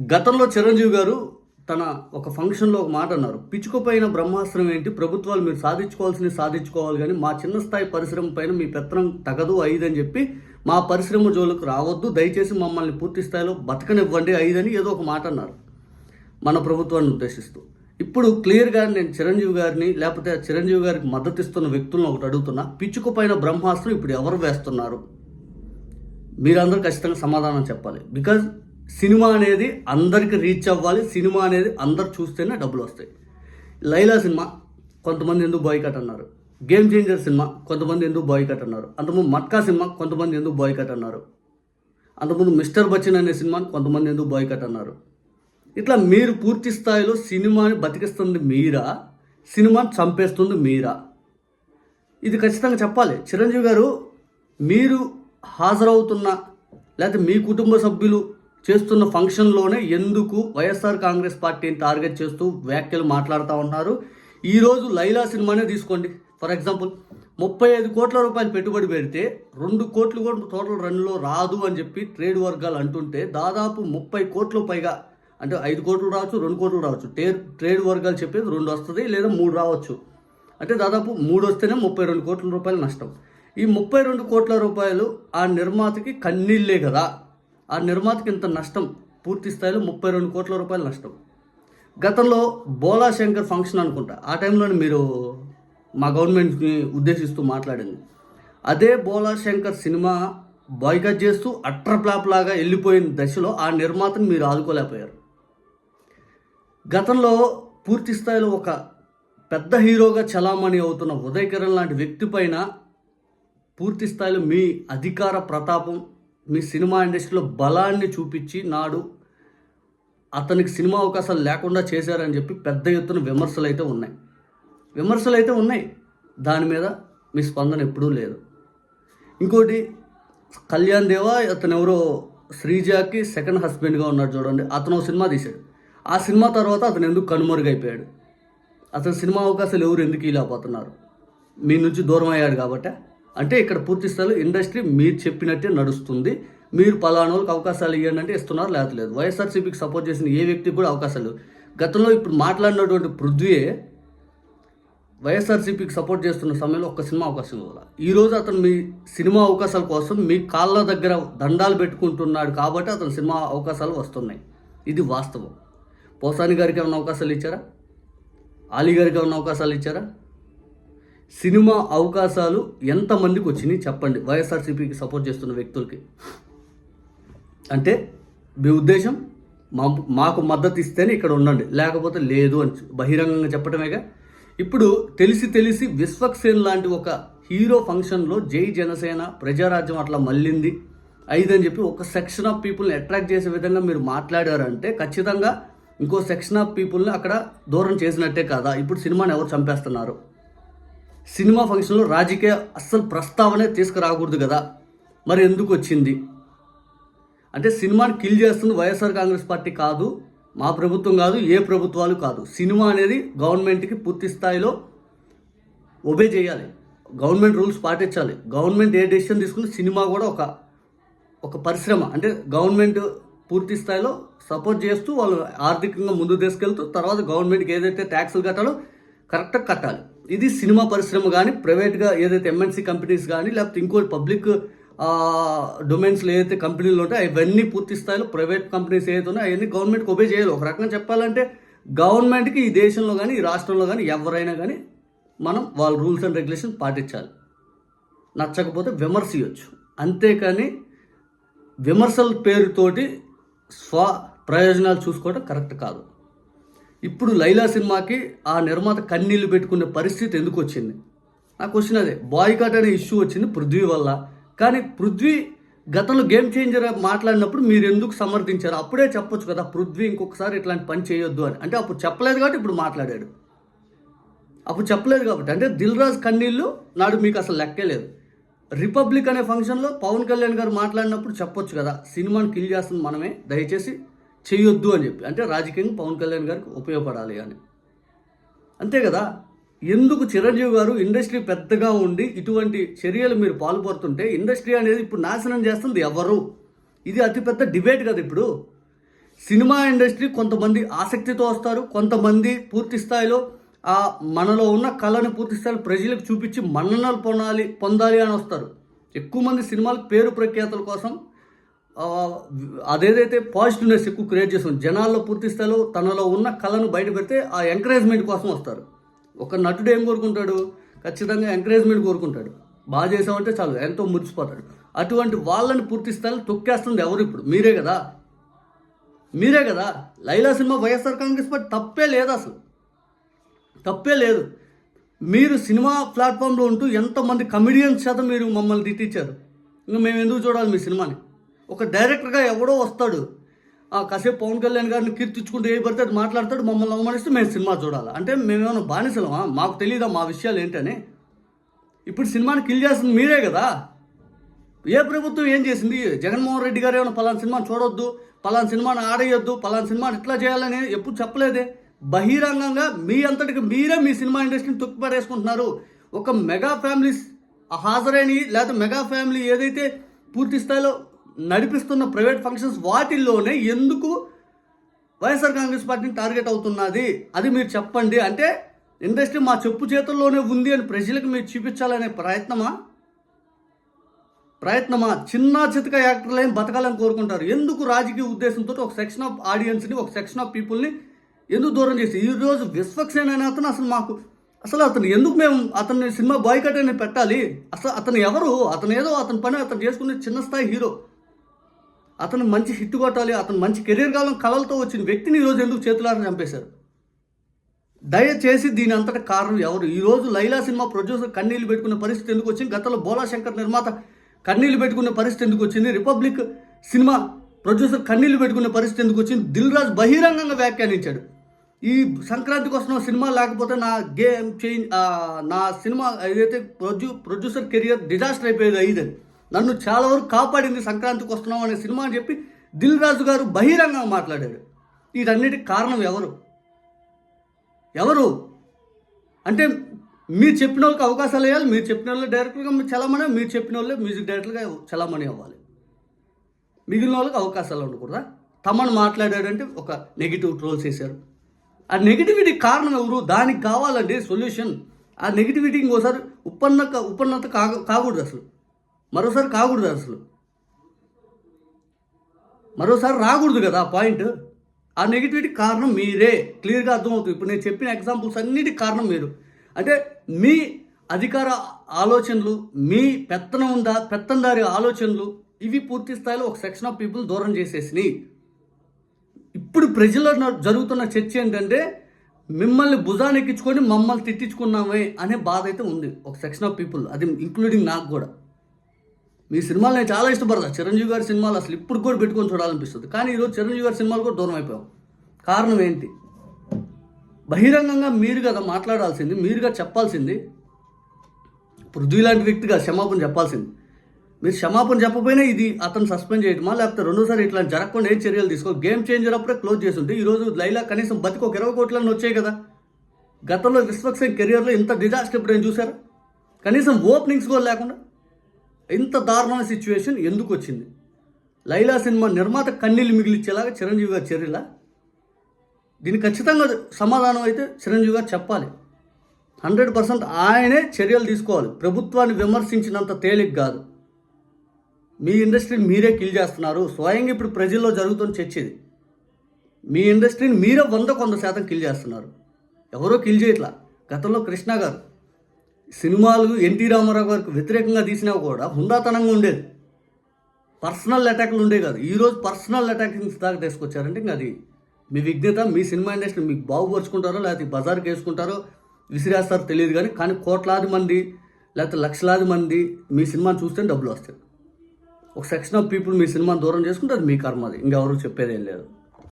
గతంలో చిరంజీవి గారు తన ఒక ఫంక్షన్లో ఒక మాట అన్నారు. పిచ్చుకుపోయిన బ్రహ్మాస్త్రం ఏంటి? ప్రభుత్వాలు మీరు సాధించుకోవాల్సింది సాధించుకోవాలి కానీ మా చిన్న స్థాయి పరిశ్రమ పైన మీ పెత్తనం తగదు ఐదని చెప్పి మా పరిశ్రమ జోలికి రావద్దు. దయచేసి మమ్మల్ని పూర్తి స్థాయిలో బతకనివ్వండి ఐదని ఏదో ఒక మాట అన్నారు. మన ప్రభుత్వాన్ని ఉద్దేశిస్తూ. ఇప్పుడు క్లియర్గా నేను చిరంజీవి గారిని లేకపోతే చిరంజీవి గారికి మద్దతు ఇస్తున్న వ్యక్తులను ఒకటి అడుగుతున్నా. పిచ్చుకుపోయిన బ్రహ్మాస్త్రం ఇప్పుడు ఎవరు వేస్తున్నారు? మీరందరూ ఖచ్చితంగా సమాధానం చెప్పాలి. బికాజ్ సినిమా అనేది అందరికి రీచ్ అవ్వాలి సినిమా అనేది అందరు చూస్తేనే డబ్బులు వస్తాయి. లైలా సినిమా కొంతమంది ఎందుకు బాయ్కట్ అన్నారు. గేమ్ చేంజర్ సినిమా కొంతమంది ఎందుకు బాయ్కట్ అన్నారు. అంతకుముందు మట్కా సినిమా కొంతమంది ఎందుకు బాయ్కట్ అన్నారు. అంతకుముందు మిస్టర్ బచ్చన్ అనే సినిమా కొంతమంది ఎందుకు బాయ్కట్ అన్నారు. ఇట్లా మీరు పూర్తి స్థాయిలో సినిమాని బతికిస్తుంది మీరా? సినిమాని చంపేస్తుంది మీరా? ఇది ఖచ్చితంగా చెప్పాలి. చిరంజీవి గారు మీరు హాజరవుతున్న లేకపోతే మీ కుటుంబ సభ్యులు చేస్తున్న ఫంక్షన్లోనే ఎందుకు వైఎస్ఆర్ కాంగ్రెస్ పార్టీని టార్గెట్ చేస్తూ వ్యాఖ్యలు మాట్లాడుతూ ఉన్నారు? ఈరోజు లైలా సినిమానే తీసుకోండి. ఫర్ ఎగ్జాంపుల్ ముప్పై ఐదు కోట్ల రూపాయలు పెట్టుబడి పెడితే రెండు కోట్లు కూడా టోటల్ రన్లో రాదు అని చెప్పి ట్రేడ్ వర్గాలు అంటుంటే దాదాపు ముప్పై కోట్లు పైగా అంటే ఐదు కోట్లు రావచ్చు రెండు కోట్లు రావచ్చు. టే ట్రేడ్ వర్గాలు చెప్పేది రెండు వస్తుంది లేదా మూడు రావచ్చు. అంటే దాదాపు మూడు వస్తేనే ముప్పై రెండు కోట్ల రూపాయలు నష్టం. ఈ ముప్పై రెండు కోట్ల రూపాయలు ఆ నిర్మాతకి కన్నీళ్ళే కదా. ఆ నిర్మాతకి ఇంత నష్టం? పూర్తి స్థాయిలో ముప్పై రెండు కోట్ల రూపాయల నష్టం. గతంలో బోలా శంకర్ ఫంక్షన్ అనుకుంటా ఆ టైంలోనే మీరు మా గవర్నమెంట్ని ఉద్దేశిస్తూ మాట్లాడింది. అదే బోలా శంకర్ సినిమా బాయ్కట్ చేస్తూ అట్ర ఫ్లాప్ లాగా వెళ్ళిపోయిన దశలో ఆ నిర్మాతను మీరు ఆదుకోలేకపోయారు. గతంలో పూర్తి స్థాయిలో ఒక పెద్ద హీరోగా చలామణి అవుతున్న ఉదయ్ కిరణ్ లాంటి వ్యక్తి పైన పూర్తి స్థాయిలో మీ అధికార ప్రతాపం మీ సినిమా ఇండస్ట్రీలో బలాన్ని చూపించి నాడు అతనికి సినిమా అవకాశాలు లేకుండా చేశారని చెప్పి పెద్ద ఎత్తున విమర్శలు అయితే ఉన్నాయి. విమర్శలు అయితే ఉన్నాయి. దాని మీద మీ స్పందన ఎప్పుడూ లేదు. ఇంకోటి కళ్యాణ్ దేవా అతను ఎవరో శ్రీజాకి సెకండ్ హస్బెండ్గా ఉన్నాడు చూడండి. అతను ఒక సినిమా తీశాడు. ఆ సినిమా తర్వాత అతను ఎందుకు కనుమరుగైపోయాడు? అతను సినిమా అవకాశాలు ఎవరు ఎందుకు ఇలాపోతున్నారు మీ నుంచి దూరం అయ్యాడు కాబట్టి అంటే ఇక్కడ పూర్తి స్థాయిలో ఇండస్ట్రీ మీరు చెప్పినట్టే నడుస్తుంది. మీరు పలానా వాళ్ళకి అవకాశాలు ఇవ్వండి అంటే ఇస్తున్నారు లేకపోతే లేదు. వైఎస్ఆర్సీపీకి సపోర్ట్ చేసిన ఏ వ్యక్తికి కూడా అవకాశాలు గతంలో ఇప్పుడు మాట్లాడినటువంటి పృథ్వీయే వైఎస్ఆర్సీపీకి సపోర్ట్ చేస్తున్న సమయంలో ఒక్క సినిమా అవకాశం ఇవ్వాలి? ఈరోజు అతను మీ సినిమా అవకాశాల కోసం మీ కాళ్ళ దగ్గర దండాలు పెట్టుకుంటున్నాడు కాబట్టి అతను సినిమా అవకాశాలు వస్తున్నాయి. ఇది వాస్తవం. పోసాని గారికి ఏమైనా అవకాశాలు ఇచ్చారా? ఆలీ గారికి ఏమైనా అవకాశాలు ఇచ్చారా? సినిమా అవకాశాలు ఎంతమందికి వచ్చినాయి చెప్పండి. వైఎస్ఆర్సీపీకి సపోర్ట్ చేస్తున్న వ్యక్తులకి. అంటే మీ ఉద్దేశం? మా మాకు మద్దతు ఇస్తేనే ఇక్కడ ఉండండి. లేకపోతే లేదు అని బహిరంగంగా చెప్పటమేగా? ఇప్పుడు తెలిసి తెలిసి విశ్వక్సేన్ లాంటి ఒక హీరో ఫంక్షన్లో జై జనసేన ప్రజారాజ్యం అట్లా మళ్ళింది. ఐదని చెప్పి ఒక సెక్షన్ ఆఫ్ పీపుల్ని అట్రాక్ట్ చేసే విధంగా మీరు మాట్లాడారంటే ఖచ్చితంగా ఇంకో సెక్షన్ ఆఫ్ పీపుల్ని అక్కడ దూరం చేసినట్టే కాదా. ఇప్పుడు సినిమాని ఎవరు చంపేస్తున్నారు? సినిమా ఫంక్షన్లో రాజకీయ అస్సలు ప్రస్తావనే తీసుకురాకూడదు కదా. మరి ఎందుకు వచ్చింది? అంటే సినిమాని కిల్ చేస్తుంది వైఎస్ఆర్ కాంగ్రెస్ పార్టీ కాదు మా ప్రభుత్వం కాదు ఏ ప్రభుత్వాలు కాదు. సినిమా అనేది గవర్నమెంట్కి పూర్తి స్థాయిలో ఒబే చేయాలి. గవర్నమెంట్ రూల్స్ పాటించాలి. గవర్నమెంట్ ఏ డెసిషన్ తీసుకుని సినిమా కూడా ఒక ఒక పరిశ్రమ. అంటే గవర్నమెంట్ పూర్తి స్థాయిలో సపోర్ట్ చేస్తూ వాళ్ళు ఆర్థికంగా ముందు తీసుకెళ్తూ తర్వాత గవర్నమెంట్కి ఏదైతే ట్యాక్సులు కట్టాలో కరెక్ట్గా కట్టాలి. ఇది సినిమా పరిశ్రమ కానీ ప్రైవేట్గా ఏదైతే ఎంఎన్సీ కంపెనీస్ కానీ లేకపోతే ఇంకో పబ్లిక్ డొమైన్స్లో ఏదైతే కంపెనీలు ఉంటాయో అవన్నీ పూర్తి స్థాయిలో ప్రైవేట్ కంపెనీస్ ఏదైతే ఉన్నాయో అవన్నీ గవర్నమెంట్కి ఒబే చేయాలి ఒక రకంగా చెప్పాలంటే గవర్నమెంట్కి ఈ దేశంలో కానీ ఈ రాష్ట్రంలో కానీ ఎవరైనా కానీ మనం వాళ్ళ రూల్స్ అండ్ రెగ్యులేషన్ పాటించాలి. నచ్చకపోతే విమర్శ ఇవ్వచ్చు అంతేకాని విమర్శల పేరుతోటి స్వ ప్రయోజనాలు చూసుకోవడం కరెక్ట్ కాదు. ఇప్పుడు లైలా సినిమాకి ఆ నిర్మాత కన్నీళ్ళు పెట్టుకునే పరిస్థితి ఎందుకు వచ్చింది? నా క్వశ్చన్ అదే. బాయ్కాట్ అనే ఇష్యూ వచ్చింది పృథ్వీ వల్ల. కానీ పృథ్వీ గతంలో గేమ్ చేంజర్ మాట్లాడినప్పుడు మీరు ఎందుకు సమర్థించారు? అప్పుడే చెప్పొచ్చు కదా పృథ్వీ ఇంకొకసారి ఇట్లాంటి పని చేయొద్దు అని. అంటే అప్పుడు చెప్పలేదు కాబట్టి ఇప్పుడు మాట్లాడాడు. అప్పుడు చెప్పలేదు కాబట్టి. అంటే దిల్ రాజ్ కన్నీళ్ళు నాడు మీకు అసలు లెక్కే లేదు. రిపబ్లిక్ అనే ఫంక్షన్లో పవన్ కళ్యాణ్ గారు మాట్లాడినప్పుడు చెప్పొచ్చు కదా సినిమాని కిల్ చేస్తుంది మనమే దయచేసి చేయొద్దు అని చెప్పి. అంటే రాజకీయంగా పవన్ కళ్యాణ్ గారికి ఉపయోగపడాలి అని. అంతే కదా? ఎందుకు చిరంజీవి గారు ఇండస్ట్రీ పెద్దగా ఉండి ఇటువంటి చర్యలు మీరు పాల్పడుతుంటే ఇండస్ట్రీ అనేది ఇప్పుడు నాశనం చేస్తుంది ఎవరు? ఇది అతిపెద్ద డిబేట్ కదా ఇప్పుడు. సినిమా ఇండస్ట్రీ కొంతమంది ఆసక్తితో వస్తారు కొంతమంది పూర్తి స్థాయిలో ఆ మనలో ఉన్న కళను పూర్తి స్థాయిలో ప్రజలకు చూపించి మన్ననలు పొందాలి పొందాలి అని వస్తారు. ఎక్కువ మంది సినిమాలు పేరు ప్రఖ్యాతుల కోసం అదేదైతే పాజిటివ్నెస్ ఎక్కువ క్రియేట్ చేస్తుంది జనాల్లో పూర్తి స్థాయిలో తనలో ఉన్న కళను బయట పెడితే ఆ ఎంకరేజ్మెంట్ కోసం వస్తారు. ఒక నటుడు ఏం కోరుకుంటాడు? ఖచ్చితంగా ఎంకరేజ్మెంట్ కోరుకుంటాడు. బాగా చేసామంటే చాలు ఎంతో మురిసిపోతాడు. అటువంటి వాళ్ళని పూర్తి స్థాయిలో తొక్కేస్తుంది ఎవరు ఇప్పుడు? మీరే కదా. మీరే కదా. లైలా సినిమా వైఎస్ఆర్ కాంగ్రెస్ పార్టీ తప్పే లేదు అసలు. తప్పే లేదు. మీరు సినిమా ప్లాట్ఫామ్లో ఉంటూ ఎంతమంది కమిడియన్స్ చేత మీరు మమ్మల్ని తిట్టించారు. ఇంకా మేము ఎందుకు చూడాలి మీ సినిమాని? ఒక డైరెక్టర్గా ఎవడో వస్తాడు. ఆ, కాసేపు పవన్ కళ్యాణ్ గారిని కీర్తించుకుంటూ ఏ పడితే అది మాట్లాడతాడు మమ్మల్ని అవమానిస్తే మేము సినిమా చూడాలి. అంటే మేమేమైనా బానిసలమా? మాకు తెలియదా మా విషయాలు ఏంటని? ఇప్పుడు సినిమాని కిల్ చేస్తుంది మీరే కదా. ఏ ప్రభుత్వం ఏం చేసింది? జగన్మోహన్ రెడ్డి గారు ఏమైనా పలానా సినిమాని చూడొద్దు పలానా సినిమాని ఆడేయొద్దు పలానా సినిమాని ఇట్లా చేయాలని ఎప్పుడు చెప్పలేదే. బహిరంగంగా మీ అంతటికి మీరే మీ సినిమా ఇండస్ట్రీని తొక్కిపడేసుకుంటున్నారు ఒక మెగా ఫ్యామిలీస్ హాజరైన లేకపోతే మెగా ఫ్యామిలీ ఏదైతే పూర్తి స్థాయిలో నడిపిస్తున్న ప్రైవేట్ ఫంక్షన్స్ వాటిల్లోనే ఎందుకు వైఎస్ఆర్ కాంగ్రెస్ పార్టీని టార్గెట్ అవుతున్నది? అది మీరు చెప్పండి. అంటే ఇండస్ట్రీ మా చెప్పు చేతుల్లోనే ఉంది అని ప్రజలకు మీరు చూపించాలనే ప్రయత్నమా? ప్రయత్నమా? చిన్న చితక యాక్టర్లు ఏం బతకాలని కోరుకుంటారు? ఎందుకు రాజకీయ ఉద్దేశంతో ఒక సెక్షన్ ఆఫ్ ఆడియన్స్ని ఒక సెక్షన్ ఆఫ్ పీపుల్ని ఎందుకు దూరం చేసి ఈరోజు విశ్వక్సేన్ అనే అతను అసలు మాకు అసలు అతను ఎందుకు మేము అతన్ని సినిమా బాయ్కట్ అని పెట్టాలి? అసలు అతను ఎవరు? అతను ఏదో అతని పని అతను చేసుకునే చిన్న స్థాయి హీరో. అతను మంచి హిట్ కొట్టాలి అతను మంచి కెరీర్ కాలం కళలతో వచ్చిన వ్యక్తిని ఈరోజు ఎందుకు చేతులారని చంపేశారు? దయచేసి దీని అంతటా కారణం ఎవరు? ఈరోజు లైలా సినిమా ప్రొడ్యూసర్ కన్నీళ్ళు పెట్టుకునే పరిస్థితి ఎందుకు వచ్చింది? గతంలో బోలా శంకర్ నిర్మాత కన్నీళ్ళు పెట్టుకునే పరిస్థితి ఎందుకు వచ్చింది? రిపబ్లిక్ సినిమా ప్రొడ్యూసర్ కన్నీళ్ళు పెట్టుకునే పరిస్థితి ఎందుకు వచ్చింది? దిల్ రాజ్ బహిరంగంగా వ్యాఖ్యానించాడు. ఈ సంక్రాంతికి వస్తున్న సినిమా లేకపోతే నా గేమ్ చేంజ్ నా సినిమా ఏదైతే ప్రొడ్యూ ప్రొడ్యూసర్ కెరియర్ డిజాస్టర్ అయిపోయేది అయ్యిందని. నన్ను చాలా వరకు కాపాడింది సంక్రాంతికి వస్తున్నాం అనే సినిమా అని చెప్పి దిల్ రాజు గారు బహిరంగంగా మాట్లాడాడు. వీటన్నిటికి కారణం ఎవరు? ఎవరు? అంటే మీరు చెప్పిన వాళ్ళకి అవకాశాలు వేయాలి మీరు చెప్పిన వాళ్ళు డైరెక్టర్గా మీరు చలామణి మీరు చెప్పిన వాళ్ళే మ్యూజిక్ డైరెక్టర్గా చలామణి అవ్వాలి. మిగిలిన వాళ్ళకి అవకాశాలు ఉండకూడదా? తమను మాట్లాడాడంటే ఒక నెగిటివ్ ట్రోల్స్ చేశారు ఆ నెగిటివిటీ కారణం ఎవరు? దానికి కావాలండి సొల్యూషన్. ఆ నెగిటివిటీ ఇంకోసారి ఉపన్న ఉపన్నత కాకూడదు అసలు. మరోసారి కాకూడదు అసలు. మరోసారి రాకూడదు కదా ఆ పాయింట్. ఆ నెగిటివిటీ కారణం మీరే. క్లియర్గా అర్థమవుతుంది. ఇప్పుడు నేను చెప్పిన ఎగ్జాంపుల్స్ అన్నిటికి కారణం మీరు. అంటే మీ అధికార ఆలోచనలు మీ పెత్తనం ఉందా పెత్తందారి ఆలోచనలు ఇవి పూర్తి స్థాయిలో ఒక సెక్షన్ ఆఫ్ పీపుల్ దూరం చేసేసినాయి. ఇప్పుడు ప్రజల్లో జరుగుతున్న చర్చ ఏంటంటే మిమ్మల్ని భుజాన్ని ఎక్కించుకొని మమ్మల్ని తిట్టించుకున్నామే అనే బాధ అయితే ఉంది ఒక సెక్షన్ ఆఫ్ పీపుల్ అది ఇంక్లూడింగ్ నాకు కూడా. మీ సినిమాలు నేను చాలా ఇష్టపడతా. చిరంజీవి గారి సినిమాలు అసలు ఇప్పుడు కూడా పెట్టుకొని చూడాలనిపిస్తుంది. కానీ ఈరోజు చిరంజీవి గారి సినిమాలు కూడా దూరం అయిపోయాం. కారణం ఏంటి? బహిరంగంగా మీరు కదా మాట్లాడాల్సింది మీరుగా చెప్పాల్సింది పృథ్వీ లాంటి వ్యక్తిగా క్షమాపణ చెప్పాల్సింది. మీరు క్షమాపణ చెప్పకపోయినా ఇది అతను సస్పెండ్ చేయటమా? లేకపోతే రెండోసారి ఇట్లా జరగకుండా ఏ చర్యలు తీసుకో గేమ్ చేంజర్ అప్పుడే క్లోజ్ చేస్తుంటే ఈరోజు లైలా కనీసం బతికి ఒక ఇరవై కోట్లన్నీ వచ్చాయి కదా. గతంలో విశ్వక్సేన్ కెరియర్లో ఇంత డిజాస్టర్ ఇప్పుడు ఏం చూసారా? కనీసం ఓపెనింగ్స్ కూడా లేకుండా ఇంత దారుణమైన సిచ్యువేషన్ ఎందుకు వచ్చింది? లైలా సినిమా నిర్మాత కన్నీళ్ళు మిగిలిచ్చేలాగా చిరంజీవి గారి చర్యల? దీనికి ఖచ్చితంగా సమాధానం అయితే చిరంజీవి గారు చెప్పాలి. హండ్రెడ్ పర్సెంట్ ఆయనే చర్యలు తీసుకోవాలి. ప్రభుత్వాన్ని విమర్శించినంత తేలిక కాదు. మీ ఇండస్ట్రీని మీరే కిల్ చేస్తున్నారు. స్వయంగా ఇప్పుడు ప్రజల్లో జరుగుతున్న చర్చ ఇది. మీ ఇండస్ట్రీని మీరే వంద కొంత శాతం కిల్ చేస్తున్నారు. ఎవరో కిల్ చేయట్లా? గతంలో కృష్ణ గారు. సినిమాలు ఎన్టీ రామారావు గారికి వ్యతిరేకంగా తీసినా కూడా హుందాతనంగా ఉండేది. పర్సనల్ అటాక్లు ఉండే కాదు. ఈరోజు పర్సనల్ అటాకింగ్స్ దాకా తీసుకొచ్చారంటే ఇంకా అది మీ విజ్ఞత మీ సినిమా ఇండస్ట్రీ మీకు బాగుపరుచుకుంటారో లేకపోతే బజార్కి వేసుకుంటారో విసిరేస్తారో తెలియదు కానీ కానీ కోట్లాది మంది లేకపోతే లక్షలాది మంది మీ సినిమాని చూస్తే డబ్బులు వస్తాయి. ఒక సెక్షన్ ఆఫ్ పీపుల్ మీ సినిమాని దూరం చేసుకుంటే అది మీ కర్మది ఇంకెవరు చెప్పేది ఏం లేదు.